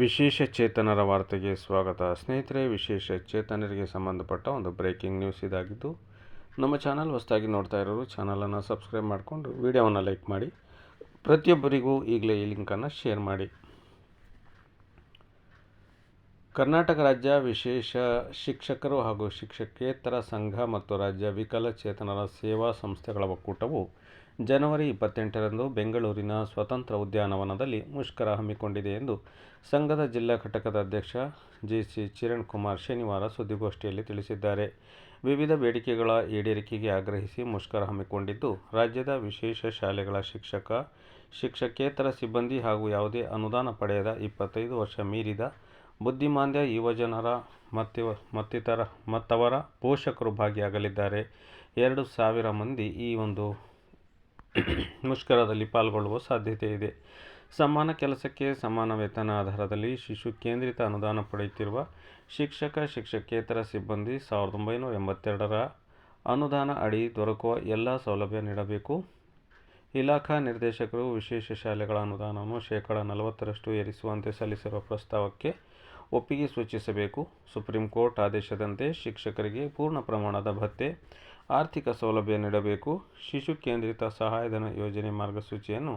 ವಿಶೇಷ ಚೇತನರ ವಾರ್ತೆಗೆ ಸ್ವಾಗತ. ಸ್ನೇಹಿತರೆ, ವಿಶೇಷ ಚೇತನರಿಗೆ ಸಂಬಂಧಪಟ್ಟ ಒಂದು ಬ್ರೇಕಿಂಗ್ ನ್ಯೂಸ್ ಇದಾಗಿದ್ದು, ನಮ್ಮ ಚಾನಲ್ ಹೊಸದಾಗಿ ನೋಡ್ತಾ ಇರೋರು ಚಾನಲನ್ನು ಸಬ್ಸ್ಕ್ರೈಬ್ ಮಾಡಿಕೊಂಡು ವಿಡಿಯೋವನ್ನು ಲೈಕ್ ಮಾಡಿ. ಪ್ರತಿಯೊಬ್ಬರಿಗೂ ಈಗಲೇ ಈ ಲಿಂಕನ್ನು ಶೇರ್ ಮಾಡಿ. ಕರ್ನಾಟಕ ರಾಜ್ಯ ವಿಶೇಷ ಶಿಕ್ಷಕರು ಹಾಗೂ ಶಿಕ್ಷಕೇತರ ಸಂಘ ಮತ್ತು ರಾಜ್ಯ ವಿಕಲಚೇತನರ ಸೇವಾ ಸಂಸ್ಥೆಗಳ ಒಕ್ಕೂಟವು ಜನವರಿ ಇಪ್ಪತ್ತೆಂಟರಂದು ಬೆಂಗಳೂರಿನ ಸ್ವತಂತ್ರ ಉದ್ಯಾನವನದಲ್ಲಿ ಮುಷ್ಕರ ಹಮ್ಮಿಕೊಂಡಿದೆ ಎಂದು ಸಂಘದ ಜಿಲ್ಲಾ ಘಟಕದ ಅಧ್ಯಕ್ಷ ಜಿ ಸಿ ಚಿರಣ್ ಕುಮಾರ್ ಶನಿವಾರ ಸುದ್ದಿಗೋಷ್ಠಿಯಲ್ಲಿ ತಿಳಿಸಿದ್ದಾರೆ. ವಿವಿಧ ಬೇಡಿಕೆಗಳ ಈಡೇರಿಕೆಗೆ ಆಗ್ರಹಿಸಿ ಮುಷ್ಕರ ಹಮ್ಮಿಕೊಂಡಿದ್ದು, ರಾಜ್ಯದ ವಿಶೇಷ ಶಾಲೆಗಳ ಶಿಕ್ಷಕ, ಶಿಕ್ಷಕೇತರ ಸಿಬ್ಬಂದಿ ಹಾಗೂ ಯಾವುದೇ ಅನುದಾನ ಪಡೆಯದ ಇಪ್ಪತ್ತೈದು ವರ್ಷ ಮೀರಿದ ಬುದ್ಧಿಮಾಂದ್ಯ ಯುವಜನರ ಮತ್ತಿ ಮತ್ತಿತರ, ಮತ್ತವರ ಪೋಷಕರು ಭಾಗಿಯಾಗಲಿದ್ದಾರೆ. ಎರಡು ಸಾವಿರ ಮಂದಿ ಈ ಒಂದು ಮುಷ್ಕರದಲ್ಲಿ ಪಾಲ್ಗೊಳ್ಳುವ ಸಾಧ್ಯತೆ ಇದೆ. ಸಮಾನ ಕೆಲಸಕ್ಕೆ ಸಮಾನ ವೇತನ ಆಧಾರದಲ್ಲಿ ಶಿಶು ಕೇಂದ್ರಿತ ಅನುದಾನ ಪಡೆಯುತ್ತಿರುವ ಶಿಕ್ಷಕ, ಶಿಕ್ಷಕೇತರ ಸಿಬ್ಬಂದಿ ಸಾವಿರದ ಒಂಬೈನೂರ ಎಂಬತ್ತೆರಡರ ಅನುದಾನ ಅಡಿ ದೊರಕುವ ಎಲ್ಲ ಸೌಲಭ್ಯ ನೀಡಬೇಕು. ಇಲಾಖಾ ನಿರ್ದೇಶಕರು ವಿಶೇಷ ಶಾಲೆಗಳ ಅನುದಾನವನ್ನು ಶೇಕಡ ನಲವತ್ತರಷ್ಟು ಏರಿಸುವಂತೆ ಸಲ್ಲಿಸಿರುವ ಪ್ರಸ್ತಾವಕ್ಕೆ ಒಪ್ಪಿಗೆ ಸೂಚಿಸಬೇಕು. ಸುಪ್ರೀಂ ಕೋರ್ಟ್ ಆದೇಶದಂತೆ ಶಿಕ್ಷಕರಿಗೆ ಪೂರ್ಣ ಪ್ರಮಾಣದ ಭತ್ತೆ, ಆರ್ಥಿಕ ಸೌಲಭ್ಯ ನೀಡಬೇಕು. ಶಿಶು ಕೇಂದ್ರಿತ ಸಹಾಯಧನ ಯೋಜನೆ ಮಾರ್ಗಸೂಚಿಯನ್ನು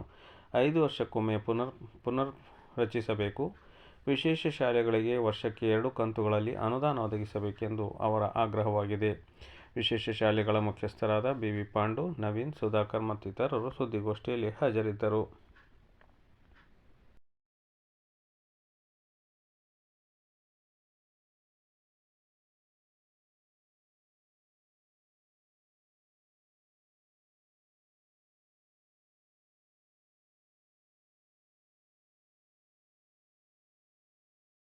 ಐದು ವರ್ಷಕ್ಕೊಮ್ಮೆ ಪುನರ್ ಪುನರ್, ರಚಿಸಬೇಕು. ವಿಶೇಷ ಶಾಲೆಗಳಿಗೆ ವರ್ಷಕ್ಕೆ ಎರಡು ಕಂತುಗಳಲ್ಲಿ ಅನುದಾನ ಒದಗಿಸಬೇಕೆಂದು ಅವರ ಆಗ್ರಹವಾಗಿದೆ. ವಿಶೇಷ ಶಾಲೆಗಳ ಮುಖ್ಯಸ್ಥರಾದ ಬಿ ವಿ ಪಾಂಡು, ನವೀನ್, ಸುಧಾಕರ್ ಮತ್ತಿತರರು ಸುದ್ದಿಗೋಷ್ಠಿಯಲ್ಲಿ ಹಾಜರಿದ್ದರು.